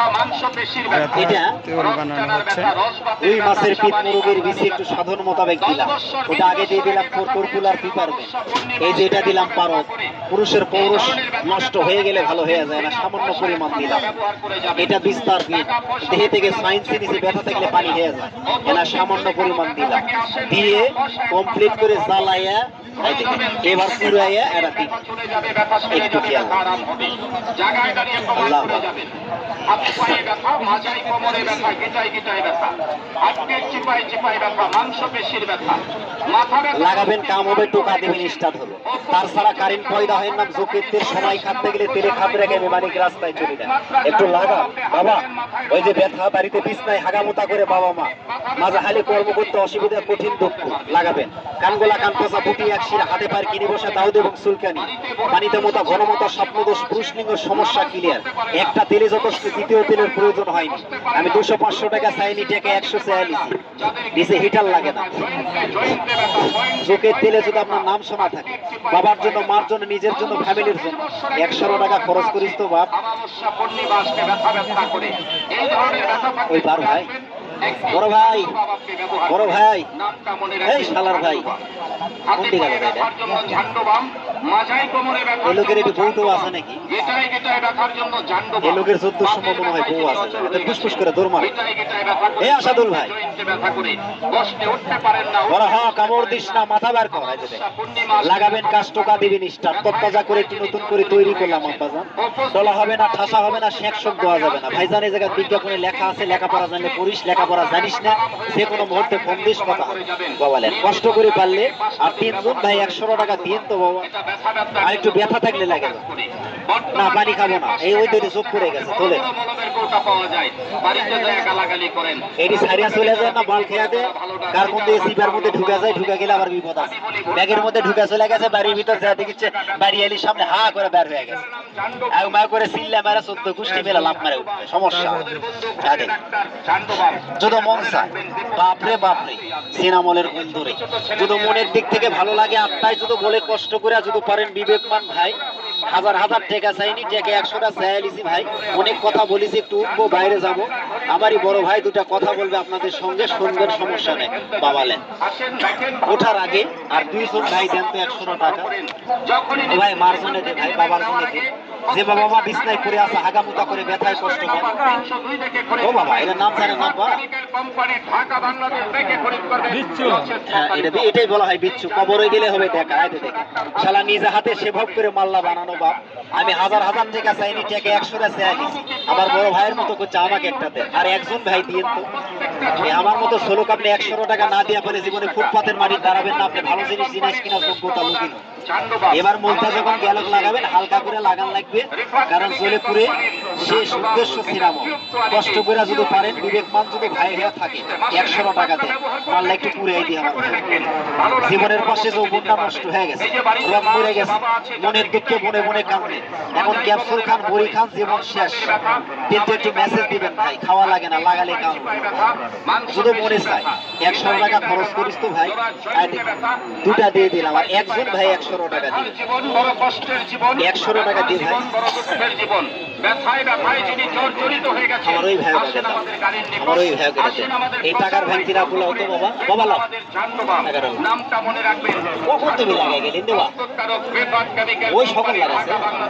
ব্যথা মাংসপেশির ব্যথা এটা বানানো হচ্ছে। ওই মাছের পিঠ মোরগের বিষে একটু সাধন মোতাবেক দিলাম। ওটা আগে দিয়ে দিলাম এই যে এটা দিলাম পারদ। পুরুষের পৌরুষ নষ্ট হয়ে গেলে ভালো হয়ে যায় না সামান্য পরিমাণ দিলাম। এটা বিস্তার পিঠ দেহে থেকে সাইন্সে নিচে ব্যথা থাকলে পানি হয়ে যায়। এনা সামান্য পরিমাণ দিলাম। দিয়ে কমপ্লিট করে জ্বালাইয়া এবার পুরাইয়া এরা একটু খেয়াল। আল্লাহ পায়ে ব্যথা মাজায় কোমরে ব্যথা গিটায় গিটায় ব্যথা। হাতের চিপায় চিপায় ব্যথা মাংসপেশির ব্যথা। মাথা ব্যথা লাগাবেন কাম হবে টোকা দেবেন স্টার্ট হবে। তার ছাড়া কারেন্ট পয়দা হয় না তেল সময় খাটতে গেলে তেলে খাপ রেখে মেমানিক রাস্তায় চলে যায়। একটু লাগা বাবা ওই যে ব্যথা বাড়িতে বিছনায় হাগামোতা করে বাবা মা। মাঝে হালি কর্ম করতে অসুবিধা কঠিন দুঃখ। লাগাবেন। কানগোলা কান পচা ফুটি এক শিরা হাতে পার কিনে বসে দাউদ এবং সুলকানি। পানিতে মোতা ঘনমতা স্বপ্নদোষ পুরুষলিঙ্গ সমস্যা ক্লিয়ার একটা তেলে যথেষ্ট দ্বিতীয় তেলের প্রয়োজন হয়নি। আমি দুশো পাঁচশো টাকা চাইনি টাকা একশো চাই নিছি। নিচে হিটার লাগে না। চোখের তেলে যদি আপনার নাম শোনা থাকে বাবার জন্য মার জন্য নিজের জন্য ফ্যামিলির জন্য একশো টাকা খরচ করিস তো বাপ। ওই বার ভাই বড় ভাই বড় ভাই। এই শালার ভাই। হাতে কোন দিকে পায়ে গেল করে আসাদুল ভাই। কামড় দিস না, মাথা লাগাবেন কাজ টোকা দিবেন স্টার তত্তাজা করে একটু নতুন করে তৈরি করলাম ডলা হবে না, ঠাসা হবে না, শেখ দেওয়া যাবে না। ভাইজান এই জায়গায় বিজ্ঞাপনে লেখা আছে, লেখাপড়া জানলে পড়িস লেখাপড়া জানিস না, যে কোনো মুহূর্তে ফোন দিস কথা। বাবালেন কষ্ট করে পারলে আর তিনজন ভাই একশো টাকা দিন তো বাবা। আর একটু ব্যথা থাকলে লাগে না। করে। পানি খাব না। এই ওই দড়ি চোখ পড়ে গেছে করেন এটি সারিয়া চলে যায় না, বাল খেয়া দেয় কার মধ্যে সিপার মধ্যে ঢুকে যায়, ঢুকে গেলে আবার বিপদ আছে। ব্যাগের মধ্যে ঢুকে চলে গেছে, বাড়ির ভিতর যা দেখিচ্ছে, বাড়ি এলির সামনে হা করে বের হয়ে গেছে। আউ মা করে সিল্লা মারা সদ্য কুষ্টি মেলা লাভ মারে সমস্যা। যদি মন চায়। বাপরে বাপরে, সিনামলের বন্ধুরে যদি মনের দিক থেকে ভালো লাগে আত্মায় যদি বলে কষ্ট করে যদি পারেন বিবেকমান ভাই। হাজার হাজার টাকা চাইনি টাকা একশোটা চাইলিছি ভাই। অনেক কথা বলিছি, একটু উঠবো, বাইরে যাব। আমারই বড় ভাই দুটা কথা বলবে আপনাদের সঙ্গে, শুনবেন, সমস্যা নেই বাবালেন ওঠার আগে আর দুইজন ভাই দেন তো একশো টাকা। ভাই, মার দে ভাই, বাবার জন্য দে। যে বাবা মা বিছনায় পড়ে আছে হাগামুতা করে ব্যথায় কষ্ট খরিদ ও বাবা এটার নাম জানে না বা? হ্যাঁ, এটা বি- এটাই বলা হয় বিচ্ছু। কবরে গেলে হবে দেখা আয় দেখে। শালা নিজে হাতে সেভব করে মাল্লা বানানো বাপ। আমি হাজার হাজার টাকা চাইনি টাকা একশো টাকা চাই আমার বড় ভাইয়ের মতো করছে আমাকে একটা আর একজন ভাই দিয়ে তো। আমার মতো ষোলো আপনি একশো টাকা না দিয়ে ফেলে জীবনে ফুটপাতের মাটি দাঁড়াবেন না আপনি ভালো জিনিস জিনিস কিনা যোগ্যতা লুকিন এবার মলটা যখন গ্যালক লাগাবেন হালকা করে লাগান লাগবে কারণ চলে পুরে শেষ উদ্দেশ্য সিনেম কষ্ট করে যদি পারেন বিবেকমান যদি ভাই হয়ে থাকে একশো টাকা দেন। মাল্লা একটু পুরে দিয়ে আমার জীবনের পাশে যৌবনটা নষ্ট হয়ে গেছে রং মরে গেছে মনের দুঃখে মনে মনে কান্দে এখন ক্যাপসুল খান বড়ি খান জীবন শেষ। কিন্তু একটু মেসেজ দিবেন ভাই খাওয়া লাগে না লাগালে কাম শুধু মনে চাই একশো টাকা খরচ করিস তো ভাই। দুটা দিয়ে দিলাম আর একজন ভাই একশো টাকা দিয়ে একশো টাকা দিয়ে ভাই। জীবন বড় ব্যথায় ব্যথায় যিনি জর্জরিত হয়ে গেছে আমার ওই ভাই আসেন আমাদের গাড়ির নিকট আমার ওই ভাই আসেন আমাদের এই টাকার ভাই কিনা বলো বাবা? বাবা লাভ আমাদের চান্দবাম। এগারো। নামটা মনে রাখবেন। কখন গেলেন দেবা? ওই সকল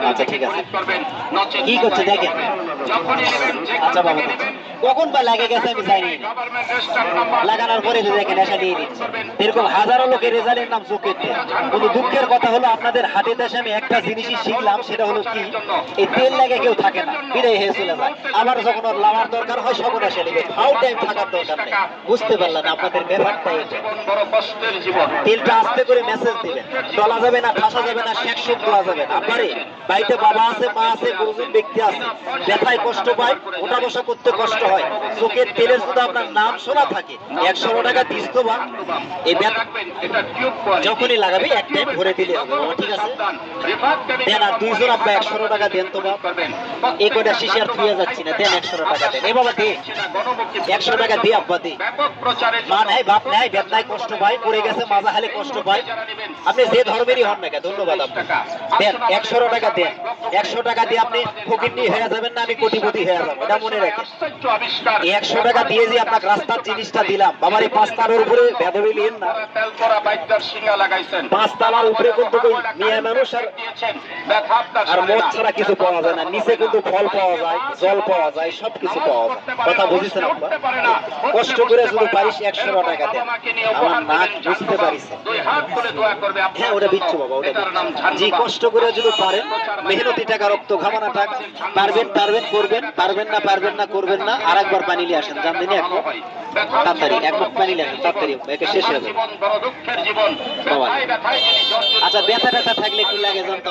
আচ্ছা, ঠিক আছে। কি করছে দেখেন। আচ্ছা বাবা বা লাগে গেছে আমি জানি লাগানোর পরে দেখেন এসে নিয়ে নিচ্ছে এরকম হাজারো লোকের রেজাল্টের নাম চোখের কিন্তু দুঃখের কথা হলো আপনাদের হাটে দেশে আমি একটা জিনিসই শিখলাম সেটা হলো কি? এই তেল লাগে কেউ থাকে না। বিদায় হয়ে চলে যায়। আবার যখন ওর লাভার দরকার হয় সকল এসে নেবে। ফাউ টাইম থাকার দরকার নেই। বুঝতে পারলেন আপনাদের ব্যাপারটা বড় তেলটা আস্তে করে মেসেজ দিবেন ডলা যাবে না ঠাসা যাবে না শেক সুখ দেওয়া যাবে না। আপনারে বাড়িতে বাবা আছে, মা আছে, গুরুজন, ব্যক্তি আছে। ব্যথায় কষ্ট পায় ওটা বসা করতে কষ্ট হয়। চোখের তেলের শুধু আপনার নাম শোনা থাকে। একশো টাকা দিস তো বা এই যখনই লাগাবে, এক টাইম ভরে দিলে ঠিক আছে? দেন আর দুইজন আপনার একশো টাকা দেন তো বা একশো টাকা দিয়ে যে আপনাকে। রাস্তার জিনিসটা দিলাম বাবার এই পাঁচ তালার উপরে লিন না তেল করা বাইকটার সিঙ্গা লাগাইছেন পাঁচ তালার উপরে কিন্তু মেয়ে মানুষ আর আপনার আর না। ছাড়া কিছু পাওয়া যায় না। নিচে কিন্তু ফল পাওয়া যায় জল পাওয়া যায় সব কিছু পাওয়া যায়। কথা বুঝেছেন কষ্ট করে যদি পারিস একশো টাকা দেন। আমার নাক বুঝতে পারিস। হ্যাঁ ওটা বিচ্ছু বাবা ওটা। জি কষ্ট করে যদি পারেন মেহনতি টাকা রক্ত ঘামানা টাকা পারবেন পারবেন করবেন পারবেন না পারবেন না করবেন না। আর একবার পানি নিয়ে আসেন জানবেন এক মুখ তাড়াতাড়ি এক মুখ পানি তাড়াতাড়ি একে শেষ হয়ে যাবে। আচ্ছা ব্যথা ব্যথা থাকলে কি লাগে জানতো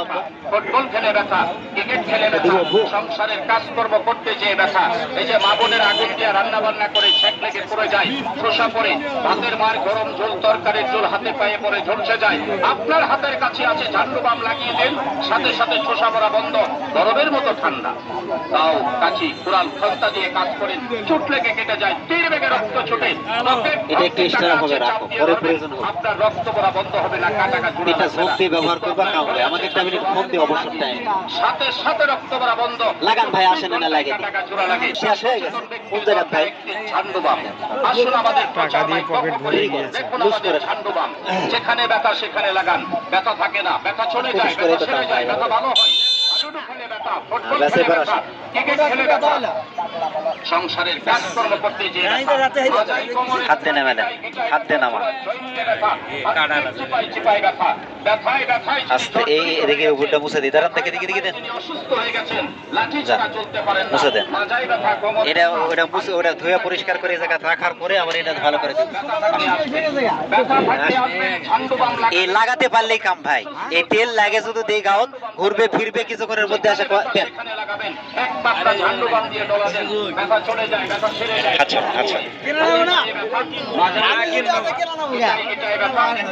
ফুটবল খেলে ব্যথা ক্রিকেট খেলে ব্যথা সংসারের কাজকর্ম করতে যেয়ে ব্যথা। এই যে মা বোনের আগুন দিয়ে রান্না বান্না করে ছেক লেগে পড়ে যায় শোষা পড়ে ভাতের মার গরম ঝোল তরকারির ঝোল হাতে পায়ে পড়ে ঝলসে যায়। আপনার হাতের কাছে আছে ঝান্ডু বাম লাগিয়ে দেন সাথে সাথে শোষা পড়া বন্ধ গরমের মতো ঠান্ডা। তাও কাছি কুড়াল খন্তা দিয়ে কাজ করেন চুট লেগে কেটে যায় তীর বেগে রক্ত এটা একটু ভর্তি হবে, রাখো, পরে প্রয়োজন হবে। আপনার রক্ত পড়া বন্ধ হবে না কাটাকা জোড়া এটা লাগবে দিয়ে ব্যবহার করবা কাউকে আমাকে একটা মিনিট ফোন দিয়ে অবসর টাইম সাথে সাথে রক্ত পড়া বন্ধ। লাগান ভাই আসেন না লাগে টাকা জোড়া লাগে। শেষ হয়ে গেছে। কোন জায়গা ভাই? ঝান্ডুবাম আসুন আমাদের প্রচার দিয়ে পকেট ভরে গিয়েছে। দেখুন বুঝ আমাদের যেখানে ব্যথা সেখানে লাগান। ব্যথা থাকে না ব্যথা চলে যায় ব্যথা সেরে যায় ব্যথা ভালো হয়। হাডুডু খেলে ব্যথা ফুটবল খেলে ব্যথা। সংসারের কাজকর্ম করতে যে হাত আস্তে এই এদিকে উপরটা মুছে দিই। দাঁড়ান থেকে দিকে দিকে দেন। তিনি অসুস্থ হয়ে গেছেন। লাঠি যা, ছাড়া চলতে পারেন না। মুছে দেন। এটা ওটা মুছে ওটা ধুয়ে পরিষ্কার করে এই জায়গা রাখার পরে আবার এটা ভালো করে এই লাগাতে পারলেই কাম ভাই। এই তেল লাগে শুধু দেই গাউন ঘুরবে ফিরবে কিছুক্ষণের মধ্যে আসে। আচ্ছা আচ্ছা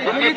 আচ্ছা